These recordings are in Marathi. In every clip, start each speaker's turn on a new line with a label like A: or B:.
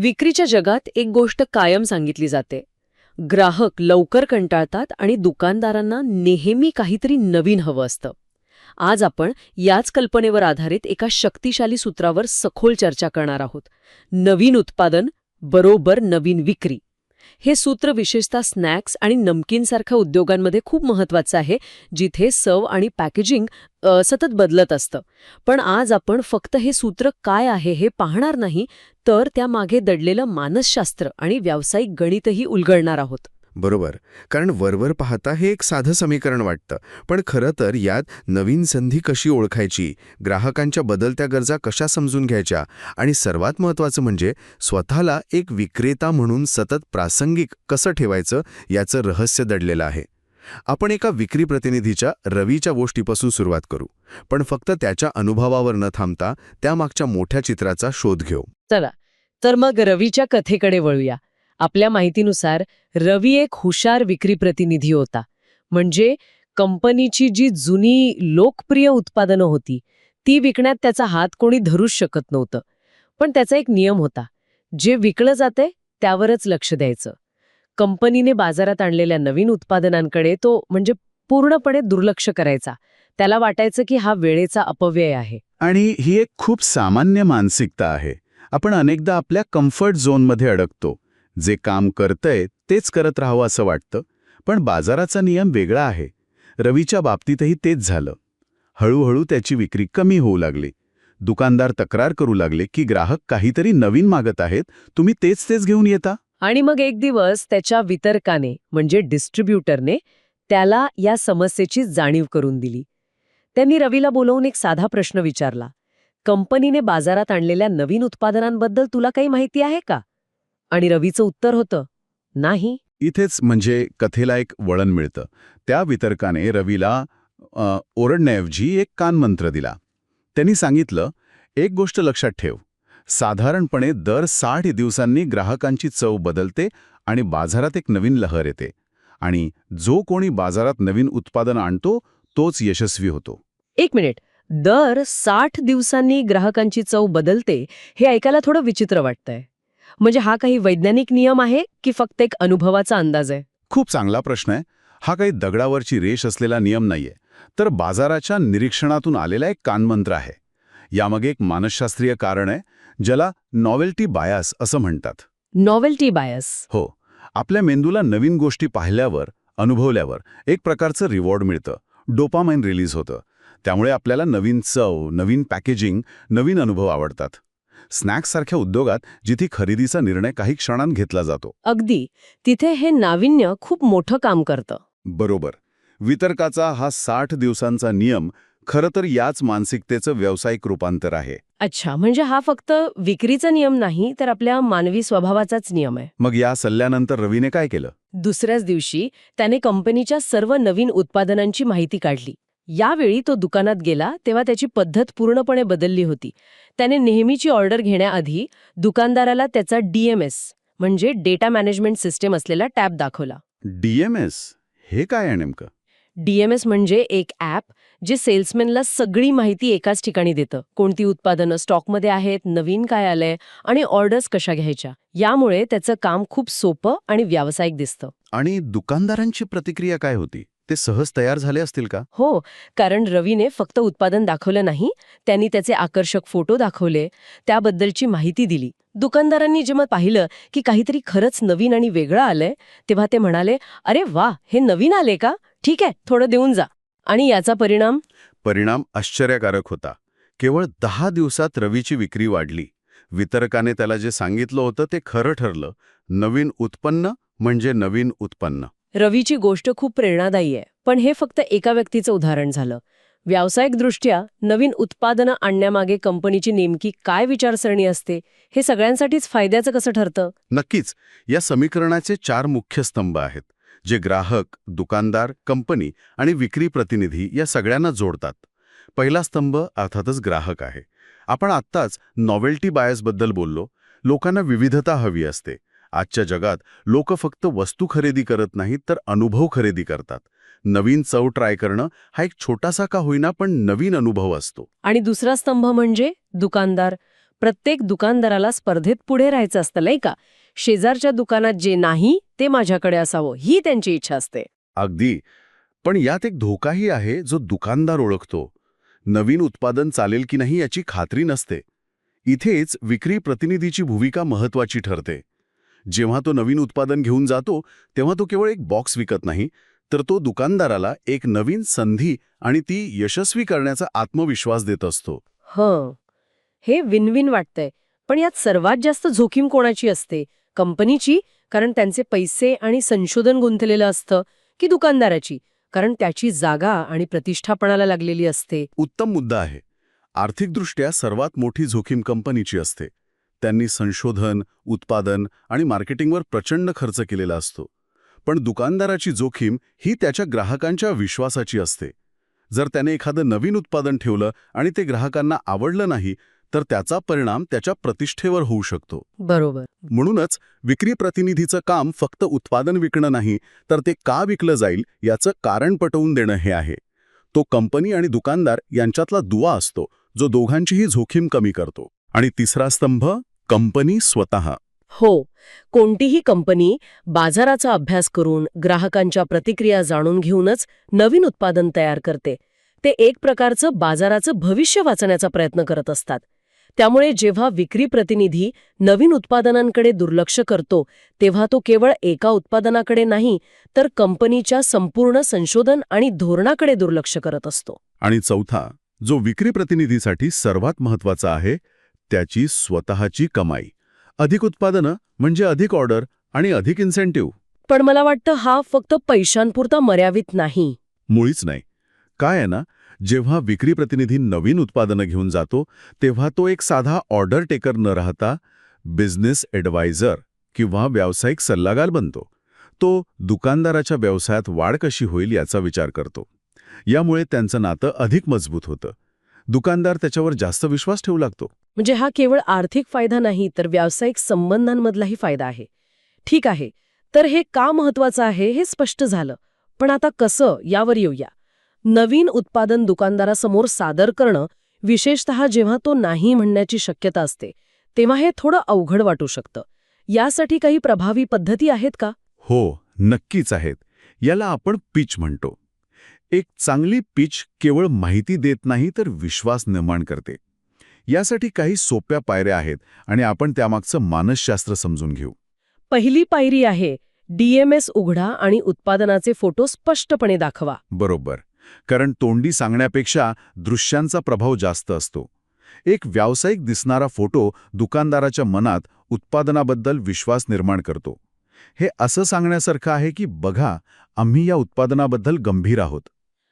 A: विक्रीच्या जगात एक गोष्ट कायम सांगितली जाते. ग्राहक लवकर कंटाळतात आणि दुकानदारांना नेहमी काहीतरी नवीन हवं असतं. आज आपण याच कल्पनेवर आधारित एका शक्तिशाली सूत्रावर सखोल चर्चा करणार आहोत. नवीन उत्पादन बरोबर नवीन विक्री. हे सूत्र विशेषतः स्नॅक्स आणि नमकीनसारख्या उद्योगांमध्ये खूप महत्वाचं आहे जिथे सव आणि पॅकेजिंग सतत बदलत असतं. पण आज आपण फक्त हे सूत्र काय आहे हे पाहणार नाही तर त्यामागे दडलेलं मानसशास्त्र आणि व्यावसायिक गणितही उलगडणार आहोत.
B: बरोबर. कारण वरवर पाहता हे एक साधं समीकरण वाटतं. पण खरं तर यात नवीन संधी कशी ओळखायची? ग्राहकांच्या बदलत्या गरजा कशा समजून घ्यायच्या? आणि सर्वात महत्त्वाचं म्हणजे स्वतःला एक विक्रेता म्हणून सतत प्रासंगिक कसं ठेवायचं याचं रहस्य दडलेलं आहे. आपण एका विक्री प्रतिनिधीच्या रवीच्या गोष्टीपासून सुरुवात करू. पण फक्त त्याच्या अनुभवावर न थांबता त्यामागच्या मोठ्या चित्राचा शोध घेऊ.
A: चला. तर मग रवीच्या कथेकडे वळूया. आपल्या माहितीनुसार रवी एक हुशार विक्री प्रतिनिधी होता. म्हणजे कंपनीची जी जुनी लोकप्रिय उत्पादनं होती ती विकण्यात त्याचा हात कोणी धरूच शकत नव्हतं. पण त्याचा एक नियम होता. जे विकलं जाते त्यावरच लक्ष द्यायचं. कंपनीने बाजारात आणलेल्या नवीन उत्पादनांकडे तो म्हणजे पूर्णपणे दुर्लक्ष करायचा. त्याला वाटायचं की हा वेळेचा अपव्यय आहे.
C: आणि ही एक खूप सामान्य मानसिकता आहे. आपण अनेकदा आपल्या कम्फर्ट झोनमध्ये अडकतो. जे काम करतंय तेच करत राहावं असं वाटतं पण बाजाराचा नियम वेगळा आहे. रवीच्या बाबतीतही तेच झालं. हळूहळू त्याची विक्री कमी होऊ लागली. दुकानदार तक्रार करू लागले की ग्राहक काहीतरी नवीन मागत आहेत तुम्ही तेच तेच घेऊन येता?
A: आणि मग एक दिवस त्याच्या वितरकाने म्हणजे डिस्ट्रीब्युटरने त्याला या समस्येची जाणीव करून दिली. त्यांनी रवीला बोलवून एक साधा प्रश्न विचारला. कंपनीने बाजारात आणलेल्या नवीन उत्पादनांबद्दल तुला काही माहिती आहे का? आणि रवीचं उत्तर होतं नाही.
C: इथेच म्हणजे कथेला एक वळण मिळतं. त्या वितरकाने रवीला ओरडण्याऐवजी एक कानमंत्र दिला. त्यांनी सांगितलं एक गोष्ट लक्षात ठेव. साधारणपणे दर साठ दिवसांनी ग्राहकांची चव बदलते आणि बाजारात एक नवीन लहर येते. आणि जो कोणी बाजारात नवीन उत्पादन आणतो तोच यशस्वी होतो.
A: एक मिनिट. दर साठ दिवसांनी ग्राहकांची चव बदलते हे ऐकायला थोडं विचित्र वाटतंय. म्हणजे हा काही वैज्ञानिक नियम आहे की फक्त एक अनुभवाचा अंदाज आहे?
C: खूप चांगला प्रश्न आहे. हा काही दगडावरची रेष असलेला नियम नाहीये. तर बाजाराच्या निरीक्षणातून आलेला एक कानमंत्र आहे. यामागे एक मानसशास्त्रीय कारण आहे ज्याला नॉवेल्टी बायास असं म्हणतात.
A: नॉवेल्टी बायस
C: हो. आपल्या मेंदूला नवीन गोष्टी पाहिल्यावर अनुभवल्यावर एक प्रकारचं रिवॉर्ड मिळतं. डोपामाइन रिलीज होतं. त्यामुळे आपल्याला नवीन चव नवीन पॅकेजिंग नवीन अनुभव आवडतात. स्नॅक्ससारख्या उद्योगात जिथे खरेदीचा निर्णय काही क्षणांत घेतला जातो.
A: अगदी. तिथे हे नाविन्य खूप मोठं काम करतं.
C: बरोबर. वितरकाचा हा साठ दिवसांचा नियम खरं तर याच मानसिकतेचं व्यावसायिक रूपांतर आहे.
A: अच्छा म्हणजे हा फक्त विक्रीचा नियम नाही तर आपल्या मानवी स्वभावाचाच नियम आहे.
C: मग या सल्ल्यानंतर रवीने काय केलं?
A: दुसऱ्याच दिवशी त्याने कंपनीच्या सर्व नवीन उत्पादनांची माहिती काढली. यावेळी तो दुकानात गेला तेव्हा त्याची पद्धत पूर्णपणे बदलली होती. त्याने नेहमीची ऑर्डर घेण्याआधी दुकानदाराला त्याचा डीएमएस म्हणजे डेटा मॅनेजमेंट सिस्टम असलेला टॅब दाखवला.
C: डीएमएस हे काय आहे नेमकं?
A: डीएमएस म्हणजे एक ॲप जे सेल्समॅनला सगळी माहिती एकाच ठिकाणी देतं. कोणती उत्पादनं स्टॉकमध्ये आहेत नवीन काय आलंय आणि ऑर्डर्स कशा घ्यायच्या यामुळे त्याचं काम खूप सोपं आणि व्यावसायिक दिसतं.
C: आणि दुकानदारांची प्रतिक्रिया काय होती? ते सहज तयार झाले असतील का?
A: हो कारण रवीने फक्त उत्पादन दाखवलं नाही त्यांनी त्याचे आकर्षक फोटो दाखवले त्याबद्दलची माहिती दिली. दुकानदारांनी जेव्हा पाहिलं की काहीतरी खरंच नवीन आणि वेगळं आलंय तेव्हा ते म्हणाले अरे वा हे नवीन आले का? ठीक आहे थोडं देऊन जा. आणि याचा परिणाम?
C: परिणाम आश्चर्यकारक होता. केवळ दहा दिवसात रवीची विक्री वाढली. वितरकाने त्याला जे सांगितलं होतं ते खरं ठरलं. नवीन उत्पन्न म्हणजे नवीन उत्पन्न.
A: रवीची गोष्ट खूप प्रेरणादायी आहे पण हे फक्त एका व्यक्तीचं उदाहरण झालं. व्यावसायिकदृष्ट्या नवीन उत्पादनं आणण्यामागे कंपनीची नेमकी काय विचारसरणी असते हे सगळ्यांसाठीच फायद्याचं कसं ठरतं?
C: नक्कीच. या समीकरणाचे चार मुख्य स्तंभ आहेत जे ग्राहक दुकानदार कंपनी आणि विक्री प्रतिनिधी या सगळ्यांना जोडतात. पहिला स्तंभ अर्थातच ग्राहक आहे. आपण आत्ताच नॉवेल्टी बायसबद्दल बोललो. लोकांना विविधता हवी असते. आजच्या जगात लोक फक्त वस्तू खरेदी करत नाहीत तर अनुभव खरेदी करतात. नवीन चव ट्राय करणं हा एक छोटासा का होईना पण नवीन अनुभव असतो.
A: आणि दुसरा स्तंभ म्हणजे दुकानदार. प्रत्येक दुकानदाराला स्पर्धेत पुढे राहायचं असतं नाही का? शेजारच्या दुकानात जे नाही ते माझ्याकडे असावं ही त्यांची इच्छा असते.
C: अगदी. पण यात एक धोकाही आहे जो दुकानदार ओळखतो. नवीन उत्पादन चालेल की नाही याची खात्री नसते. इथेच विक्री प्रतिनिधीची भूमिका महत्वाची ठरते. जेव्हा तो नवीन उत्पादन घेऊन जातो तेव्हा तो केवळ एक बॉक्स विकत नाही तर तो दुकानदाराला एक नवीन संधी आणि ती यशस्वी करण्याचा आत्मविश्वास देत असतो.
A: हं. हे विन विन वाटतंय. पण यात सर्वात जास्त जोखीम कोणाची असते? कंपनीची? कारण त्यांचे पैसे आणि संशोधन गुंतलेलं असतं की दुकानदाराची? कारण त्याची जागा आणि प्रतिष्ठापणाला लागलेली असते.
C: उत्तम मुद्दा आहे. आर्थिकदृष्ट्या सर्वात मोठी जोखीम कंपनीची असते. त्यांनी संशोधन उत्पादन आणि मार्केटिंगवर प्रचंड खर्च केलेला असतो. पण दुकानदाराची जोखीम ही त्याच्या ग्राहकांच्या विश्वासाची असते. जर त्याने एखादं नवीन उत्पादन ठेवलं आणि ते ग्राहकांना आवडलं नाही तर त्याचा परिणाम त्याच्या प्रतिष्ठेवर होऊ शकतो.
A: बरोबर.
C: म्हणूनच विक्री प्रतिनिधीचं काम फक्त उत्पादन विकणं नाही तर ते का विकलं जाईल याचं कारण पटवून देणं हे आहे. तो कंपनी आणि दुकानदार यांच्यातला दुवा असतो जो दोघांचीही जोखीम कमी करतो. आणि तिसरा स्तंभ? कंपनी स्वतः.
A: हो. कोणतीही कंपनी बाजाराचा अभ्यास करून ग्राहकांच्या प्रतिक्रिया जाणून घेऊनच नवीन उत्पादन तयार करते. ते एक प्रकारचं बाजाराचं भविष्य वाचण्याचा प्रयत्न करत असतात. त्यामुळे जेव्हा विक्री प्रतिनिधी नवीन उत्पादनांकडे दुर्लक्ष करतो तेव्हा तो केवळ एका उत्पादनाकडे नाही तर कंपनीच्या संपूर्ण संशोधन आणि धोरणाकडे दुर्लक्ष करत असतो.
C: आणि चौथा जो विक्री प्रतिनिधीसाठी सर्वात महत्त्वाचा आहे त्याची स्वतःची कमाई. अधिक उत्पादनं म्हणजे अधिक ऑर्डर आणि अधिक इन्सेंटिव्ह.
A: पण मला वाटतं हा फक्त पैशांपुरता मर्यादित नाही.
C: मुळीच नाही. काय आहे ना जेव्हा विक्री प्रतिनिधी नवीन उत्पादनं घेऊन जातो तेव्हा तो एक साधा ऑर्डर टेकर न राहता बिझनेस ॲडवायझर किंवा व्यावसायिक सल्लागार बनतो. तो दुकानदाराच्या व्यवसायात वाढ कशी होईल याचा विचार करतो. यामुळे त्यांचं नातं अधिक मजबूत होतं. दुकानदार त्याच्यावर जास्त विश्वास ठेवू लागतो.
A: म्हणजे हा केवळ आर्थिक फायदा नाही तर व्यावसायिक संबंधांमधलाही फायदा आहे. ठीक आहे तर हे का महत्वाचं आहे हे स्पष्ट झालं. पण आता कसं यावर येऊया. नवीन उत्पादन दुकानदारासमोर सादर करणं विशेषतः जेव्हा तो नाही म्हणण्याची शक्यता असते तेव्हा हे थोडं अवघड वाटू शकतं. यासाठी काही प्रभावी पद्धती आहेत का?
C: हो नक्कीच आहेत. याला आपण पिच म्हणतो. एक चांगली पिच केवळ माहिती देत नाही तर विश्वास निर्माण करते. यासाठी काही सोप्या पायऱ्या आहेत आणि आपण त्यामागचं मानसशास्त्र समजून घेऊ.
A: पहिली पायरी आहे डीएमएस उघडा आणि उत्पादनाचे फोटो स्पष्टपणे दाखवा.
C: बरोबर. कारण तोंडी सांगण्यापेक्षा दृश्यांचा प्रभाव जास्त असतो. एक व्यावसायिक दिसणारा फोटो दुकानदाराच्या मनात उत्पादनाबद्दल विश्वास निर्माण करतो. हे असं सांगण्यासारखं आहे की बघा आम्ही या उत्पादनाबद्दल गंभीर आहोत.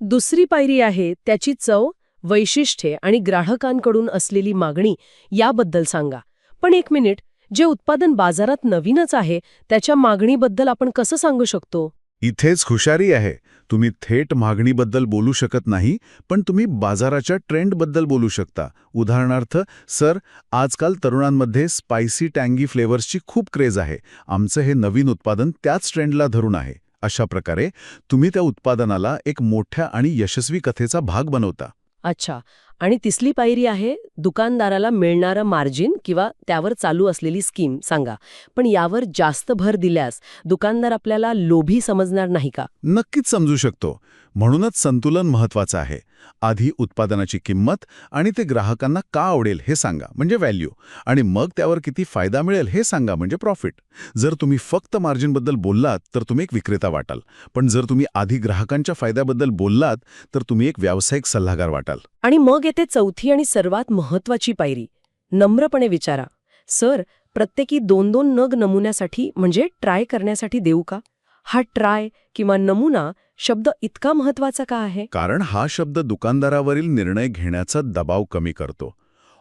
A: दुसरी पायरी आहे त्याची चव वैशिष्ट्ये आणि ग्राहकांकडून असलेली मागणी याबद्दल सांगा. पण एक मिनिट जे उत्पादन बाजारात नवीनच आहे त्याच्या मागणीबद्दल आपण कसं सांगू शकतो?
C: इथेच हुशारी आहे. तुम्ही थेट मागणीबद्दल बोलू शकत नाही पण तुम्ही बाजाराच्या ट्रेंडबद्दल बोलू शकता. उदाहरणार्थ सर आजकाल तरुणांमध्ये स्पायसी टँगी फ्लेवर्सची खूप क्रेज आहे. आमचं हे नवीन उत्पादन त्याच ट्रेंडला धरून आहे. अशा प्रकारे तुम्ही त्या उत्पादनाला एक मोठ्या आणि यशस्वी कथेचा भाग बनवता.
A: अच्छा. आणि तिसरी पायरी आहे दुकानदाराला मिळणारं मार्जिन किंवा त्यावर चालू असलेली स्कीम सांगा. पण यावर जास्त भर दिल्यास दुकानदार आपल्याला लोभी समजणार नाही का?
C: नक्कीच समजू शकतो. म्हणूनच संतुलन महत्वाचं आहे. आधी उत्पादनाची किंमत आणि ते ग्राहकांना का आवडेल हे सांगा म्हणजे व्हॅल्यू आणि मग त्यावर किती फायदा मिळेल हे सांगा म्हणजे प्रॉफिट जर तुम्ही फक्त मार्जिनबद्दल बोललात तर तुम्ही एक विक्रेता वाटाल. पण जर तुम्ही आधी ग्राहकांच्या फायद्याबद्दल बोललात तर तुम्ही एक व्यावसायिक सल्लागार वाटाल.
A: आणि मग येते चौथी आणि सर्वात महत्वाची पायरी. नम्रपणे विचारा. सर प्रत्येकी दोन दोन नग नमुन्यासाठी म्हणजे ट्राय करण्यासाठी देऊ का? हा ट्राय किंवा नमुना शब्द इतका महत्त्वाचा का आहे?
C: कारण हा शब्द दुकानदारावरील निर्णय घेण्याचा दबाव कमी करतो.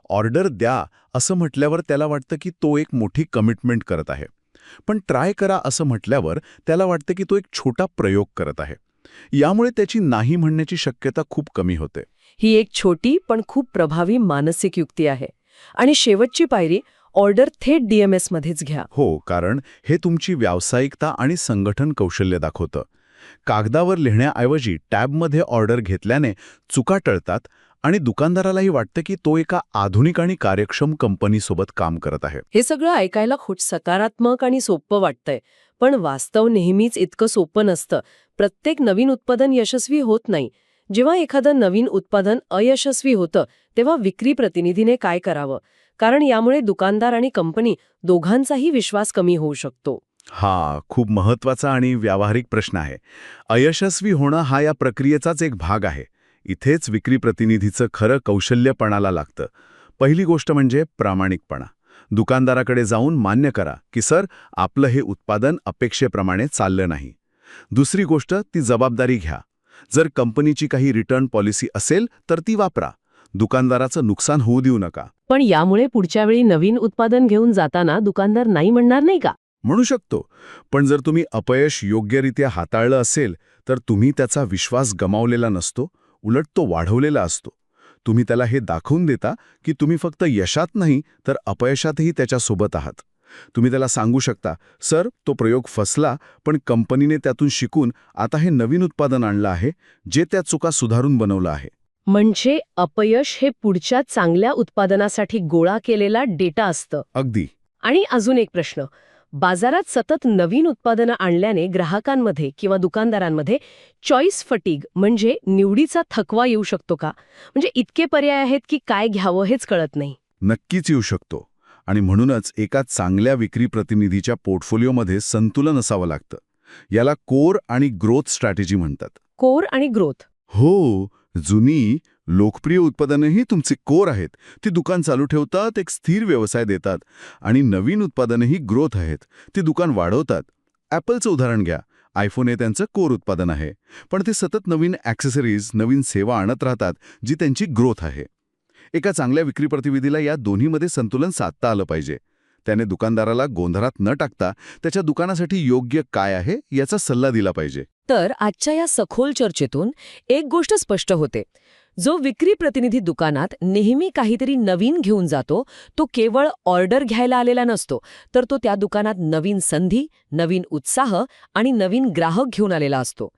C: ऑर्डर द्या असं म्हटल्यावर त्याला वाटतं की तो एक मोठी कमिटमेंट करत आहे. पण ट्राय करा असं म्हटल्यावर त्याला वाटतं की तो एक छोटा प्रयोग करत आहे. यामुळे त्याची नाही म्हणण्याची शक्यता खूप कमी होते.
A: ही एक छोटी पण खूप प्रभावी मानसिक युक्ती आहे. आणि शेवटची पायरी ऑर्डर थेट डीएमएस मध्येच घ्या.
C: हो कारण हे तुमची व्यावसायिकता आणि संघटन कौशल्य दाखवतं. कागदावर लिहिण्याऐवजी टॅबमध्ये ऑर्डर घेतल्याने चुका टळतात आणि दुकानदारालाही वाटतं की तो एका आधुनिक आणि कार्यक्षम कंपनीसोबत काम करत आहे.
D: हे सगळं ऐकायला खूप सकारात्मक आणि सोपं वाटतंय. पण वास्तव नेहमीच इतकं सोपं नसतं. प्रत्येक नवीन उत्पादन यशस्वी होत नाही. जेव्हा एखादं नवीन उत्पादन अयशस्वी होतं तेव्हा विक्री प्रतिनिधीने काय करावं? कारण यामुळे दुकानदार आणि कंपनी दोघांचाही विश्वास कमी होऊ शकतो.
C: हा खूप महत्त्वाचा आणि व्यावहारिक प्रश्न आहे. अयशस्वी होणं हा या प्रक्रियेचाच एक भाग आहे. इथेच विक्री प्रतिनिधीचं खरं कौशल्यपणाला लागतं. पहिली गोष्ट म्हणजे प्रामाणिकपणा. दुकानदाराकडे जाऊन मान्य करा की सर आपलं हे उत्पादन अपेक्षेप्रमाणे चाललं नाही. दुसरी गोष्ट ती जबाबदारी घ्या. जर कंपनीची काही रिटर्न पॉलिसी असेल तर ती वापरा. दुकानदाराचं नुकसान होऊ देऊ नका.
D: पण यामुळे पुढच्या वेळी नवीन उत्पादन घेऊन जाताना दुकानदार नाही म्हणणार नाही का?
C: म्हणू शकतो. पण जर तुम्ही अपयश योग्यरित्या हाताळलं असेल तर तुम्ही त्याचा विश्वास गमावलेला नसतो उलट तो वाढवलेला असतो. तुम्ही त्याला हे दाखवून देता की तुम्ही फक्त यशात नाही तर अपयशातही त्याच्यासोबत आहात. तुम्ही त्याला सांगू शकता सर तो प्रयोग फसला पण कंपनीने त्यातून शिकून आता हे नवीन उत्पादन आणलं आहे जे त्या चुका सुधारून बनवलं आहे.
D: म्हणजे अपयश हे पुढच्या चांगल्या उत्पादनासाठी गोळा केलेला डेटा असतं.
C: अगदी.
D: आणि अजून एक प्रश्न. बाजारात सतत नवीन उत्पादनं आणल्याने ग्राहकांमध्ये किंवा दुकानदारांमध्ये चॉईस फटीग म्हणजे निवडीचा थकवा येऊ शकतो का? म्हणजे इतके पर्याय आहेत की काय घ्यावं हेच कळत नाही.
C: नक्कीच येऊ शकतो. आणि म्हणूनच एका चांगल्या विक्री प्रतिनिधीच्या पोर्टफोलिओमध्ये संतुलन असावं लागतं. याला कोर आणि ग्रोथ स्ट्रॅटेजी म्हणतात.
D: कोर आणि ग्रोथ
C: हो जुनी लोकप्रिय उत्पादनंही तुमचे कोर आहेत. ती दुकान चालू ठेवतात एक स्थिर व्यवसाय देतात आणि नवीन उत्पादनंही ग्रोथ आहेत. ती दुकान वाढवतात. ॲपलचं उदाहरण घ्या. आयफोन हे त्यांचं कोर उत्पादन आहे. पण ते सतत नवीन ॲक्सेसरीज नवीन सेवा आणत राहतात जी त्यांची ग्रोथ आहे. एका चांगल्या विक्री प्रतिविधीला या दोन्हीमध्ये संतुलन साधता आलं पाहिजे. त्याने दुकानदाराला गोंधळात न टाकता त्याच्या दुकानासाठी योग्य काय आहे याचा सल्ला दिला पाहिजे.
A: तर आजच्या या सखोल चर्चेतून एक गोष्ट स्पष्ट होते. जो विक्री प्रतिनिधी दुकानात नेहमी काहीतरी नवीन घेऊन जातो तो केवळ ऑर्डर घ्यायला आलेला नसतो तर तो त्या दुकानात नवीन संधी नवीन उत्साह आणि नवीन ग्राहक घेऊन आलेला असतो.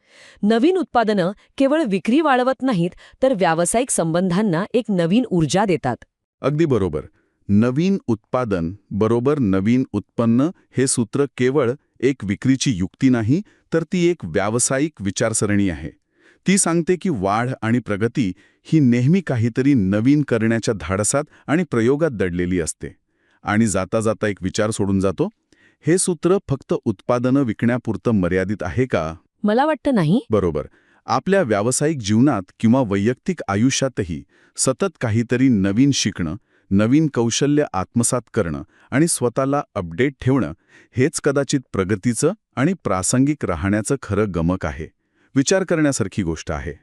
A: नवीन उत्पादनं केवळ विक्री वाढवत नाहीत तर व्यावसायिक संबंधांना एक नवीन ऊर्जा देतात.
C: अगदी बरोबर. नवीन उत्पादन बरोबर नवीन उत्पन्न हे सूत्र केवळ एक विक्रीची युक्ती नाही तर ती एक व्यावसायिक विचारसरणी आहे. ती सांगते की वाढ आणि प्रगती ही नेहमी काहीतरी नवीन करण्याच्या धाडसात आणि प्रयोगात दडलेली असते. आणि जाता जाता एक विचार सोडून जातो हे सूत्र फक्त उत्पादनं विकण्यापुरतं मर्यादित आहे का?
A: मला वाटतं नाही.
C: बरोबर. आपल्या व्यावसायिक जीवनात किंवा वैयक्तिक आयुष्यातही सतत काहीतरी नवीन शिकणं नवीन कौशल्य आत्मसात करणं आणि स्वतःला अपडेट ठेवणं हेच कदाचित प्रगतीचं आणि प्रासंगिक राहण्याचं खरं गमक आहे. विचार करण्यासारखी गोष्ट आहे.